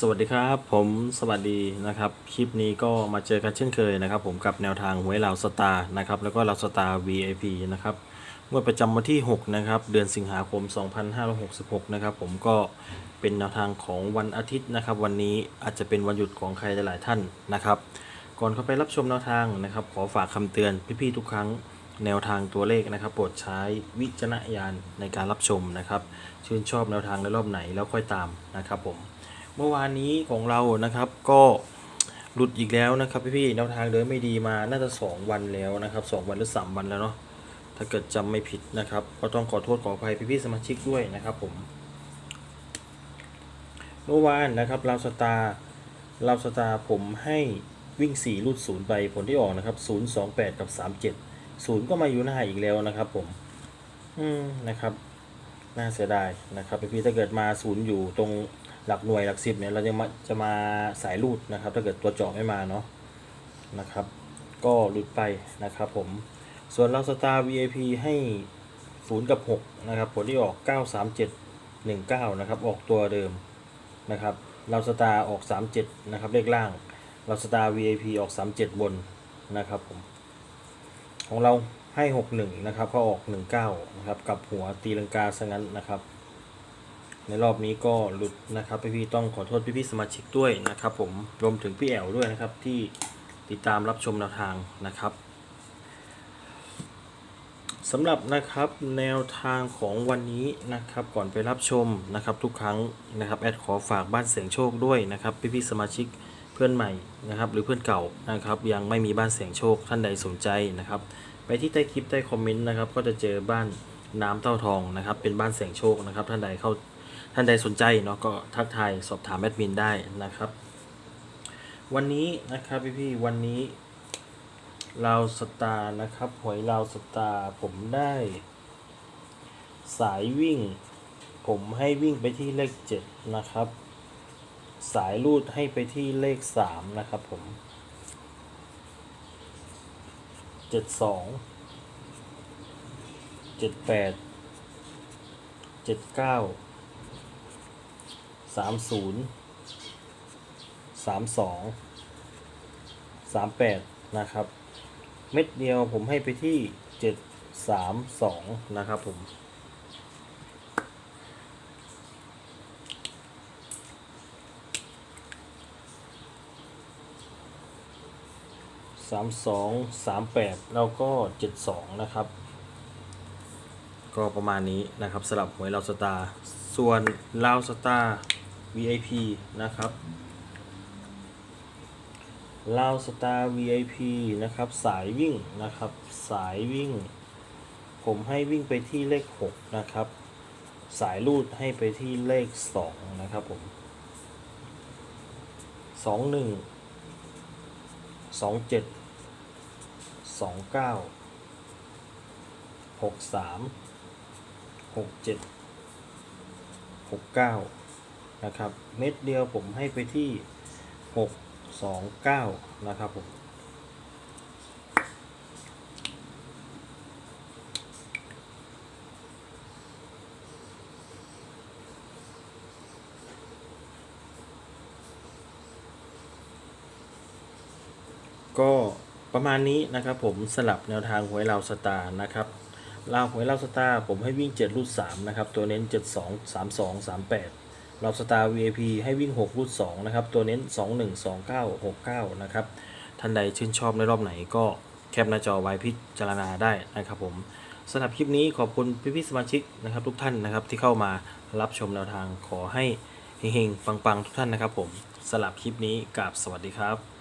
สวัสดีครับผมสวัสดีนะครับ คลิปนี้ก็มาเจอกันเช่นเคยนะครับ ผมกับแนวทางหวยเหล่าสตาร์นะครับแล้วก็เหล่าสตาร์ VIP นะครับงวดประจำวันที่ 6 นะครับ เดือนสิงหาคม 2566 นะครับ ผมก็เป็นแนวทางของวันอาทิตย์นะครับ วันนี้อาจจะเป็นวันหยุดของใครหลาย ๆ ท่านนะครับ ก่อนเข้าไปรับชมแนวทางนะครับ ขอฝากคำเตือนพี่ ๆ ทุกครั้งแนวทางตัวเลขนะครับ โปรดใช้วิจารณญาณในการรับชมนะครับ ชื่นชอบแนวทางในรอบไหนแล้วค่อยตามนะครับผม เมื่อวานนี้ของเรานะครับก็หลุดอีกแล้วนะครับพี่ๆแนวทางเดินไม่ดีมาน่าจะ 2 วันแล้วนะครับ 2 วันหรือ 3 วันแล้วเนาะถ้าเกิดจำไม่ผิดนะครับ ก็ต้องขอโทษขออภัยพี่ๆสมาชิกด้วยนะครับผม เมื่อวานนะครับเราสตาร์เราสตาร์ผมให้วิ่ง 4 รูดศูนย์ไปผลที่ออกนะครับ0 2 8กับ37 0ก็มาอยู่หน้าอีกแล้วนะครับ ผม อืมนะครับ น่าเสียดายนะครับพี่ๆถ้าเกิดมาศูนย์อยู่ตรง หลักหน่วยหลักสิบเนี่ยเราจะมาจะมาสายรูดนะครับ ถ้าเกิดตัวเจาะไม่มาเนาะนะครับ ก็หลุดไปนะครับผมส่วนเราสตาร์ VIP ให้ศูนย์กับ 6 นะครับ ผลที่ออก 937 19 นะครับ ออกตัวเดิมนะครับเราสตาร์ออก 37 นะครับ เลขล่างเราสตาร์ VIP ออก 37 บนนะครับผมของเราให้ 61 นะครับก็ออก 19 นะครับ กับหัวตีลังกาซะงั้นนะครับ ในรอบนี้ก็หลุดนะครับพี่ๆต้องขอโทษพี่ๆสมาชิกด้วยนะครับ ผมรวมถึงพี่แอวด้วยนะครับ ที่ติดตามรับชมแนวทางนะครับสำหรับนะครับแนวทางของวันนี้นะครับก่อนไปรับชมนะครับทุกครั้งนะครับแอดขอฝากบ้านเสียงโชคด้วยนะครับพี่ๆสมาชิกเพื่อนใหม่นะครับ หรือเพื่อนเก่านะครับยังไม่มีบ้านเสียงโชคท่านใดสนใจนะครับ ไปที่ใต้คลิปใต้คอมเมนต์นะครับก็จะเจอบ้านน้ำเต้าทองนะครับเป็นบ้านเสียงโชคนะครับท่านใดเข้า ท่านใดสนใจเนาะก็ทักทายสอบถามแอดมินได้นะครับ วันนี้นะครับพี่พี่ๆวันนี้เราวสตาร์นะครับหวยเราวสตาร์ผมได้ สายวิ่ง ผมให้วิ่งไปที่เลขเจ็ดนะครับ สายรูดให้ไปที่เลขสามนะครับผมเจ็ดสองเจ็ดแปดเจ็ดเก้า สามศูนย์สามสองสามแปดนะครับ เม็ดเดียวผมให้ไปที่เจ็ดสามสองนะครับผมสามสองสามแปดแล้วก็เจ็ดสองนะครับ ก็ประมาณนี้นะครับสำหรับหวยลาวสตาร์ส่วนลาวสตาร์ VIP นะครับลาวสตาร์ VIP นะครับ สายวิ่งนะครับ สายวิ่ง ผมให้วิ่งไปที่เลข 6 นะครับ สายรูดให้ไปที่เลข 2 นะครับผม 21 27 29 63 67 69 นะครับ เม็ดเดียวผมให้ไปที่ 629 นะครับผมก็ประมาณนี้นะครับผมสลับแนวทางหวยลาวสตาร์นะครับลาวหวยลาวสตาร์ผมให้วิ่ง 7 รูด3นะครับ ตัวเน้น 72 32 38 ลาวสตาร์ VIP ให้วิ่ง6รูด2นะครับ ตัวเน้น 21 29 69 นะครับ ท่านใดชื่นชอบในรอบไหนก็แคปหน้าจอไว้พิจารณาได้นะครับผมสำหรับคลิปนี้ขอบคุณพี่ๆสมาชิกนะครับทุกท่านนะครับที่เข้ามารับชมแนวทางขอให้เฮงๆปังๆ ทุกท่านนะครับผมสำหรับคลิปนี้กับสวัสดีครับ